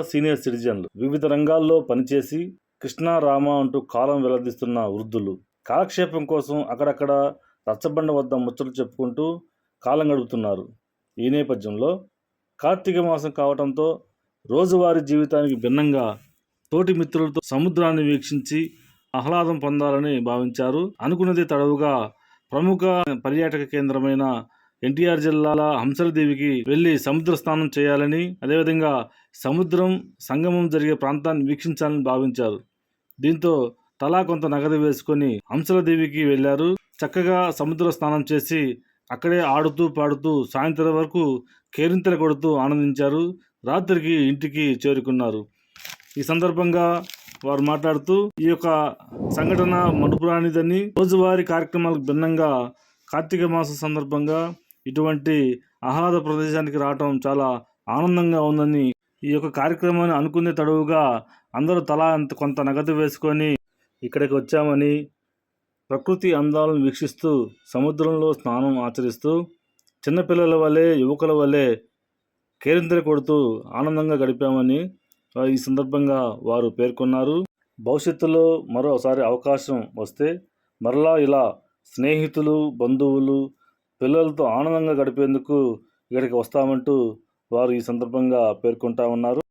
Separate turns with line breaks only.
Senior సిటిజన్లు. వివిధ రంగాల్లో పనిచేసి కృష్ణా రామ అంటూ కాలం వెల్లదిస్తున్న వృద్ధులు. కాలక్షేపం కోసం అక్కడక్కడ రచ్చబండ వద్ద ముచ్చట్లు చెప్పుకుంటూ కాలం గడుపుతున్నారు. ఈ నేపథ్యంలో కార్తీక మాసం కావడంతో రోజువారీ జీవితానికి భిన్నంగా తోటి మిత్రులతో సముద్రాన్ని వీక్షించి ఆహ్లాదం పొందాలని భావించారు. అనుకున్నది తడవుగా ప్రముఖ పర్యాటక కేంద్రమైన ఎన్టీఆర్ జిల్లాల హంసలదేవికి వెళ్ళి సముద్ర స్నానం చేయాలని అదేవిధంగా సముద్రం సంగమం జరిగే ప్రాంతాన్ని వీక్షించాలని భావించారు. దీంతో తలా కొంత నగదు వేసుకొని హంసలదేవికి వెళ్ళారు చక్కగా సముద్ర స్నానం చేసి అక్కడే ఆడుతూ పాడుతూ సాయంత్రం వరకు కేరింతలు కొడుతూ ఆనందించారు. రాత్రికి ఇంటికి చేరుకున్నారు. ఈ సందర్భంగా వారు మాట్లాడుతూ ఈ యొక్క సంఘటన మడుపురానిదని రోజువారీ కార్యక్రమాలకు భిన్నంగా కార్తీక మాసం సందర్భంగా ఇటువంటి ఆహ్లాద ప్రదేశానికి రావటం చాలా ఆనందంగా ఉందని ఈ యొక్క కార్యక్రమాన్ని అనుకునే తడవుగా అందరూ తలా అంత కొంత నగదు వేసుకొని ఇక్కడికి వచ్చామని ప్రకృతి అందాలను వీక్షిస్తూ సముద్రంలో స్నానం ఆచరిస్తూ చిన్నపిల్లల వలె యువకుల వలె కేరింద్ర కొడుతూ ఆనందంగా గడిపామని ఈ సందర్భంగా వారు పేర్కొన్నారు. భవిష్యత్తులో మరోసారి అవకాశం వస్తే మరలా ఇలా స్నేహితులు బంధువులు పిల్లలతో ఆనందంగా గడిపేందుకు ఇక్కడికి వస్తామంటూ వారు ఈ సందర్భంగా పేర్కొంటా ఉన్నారు.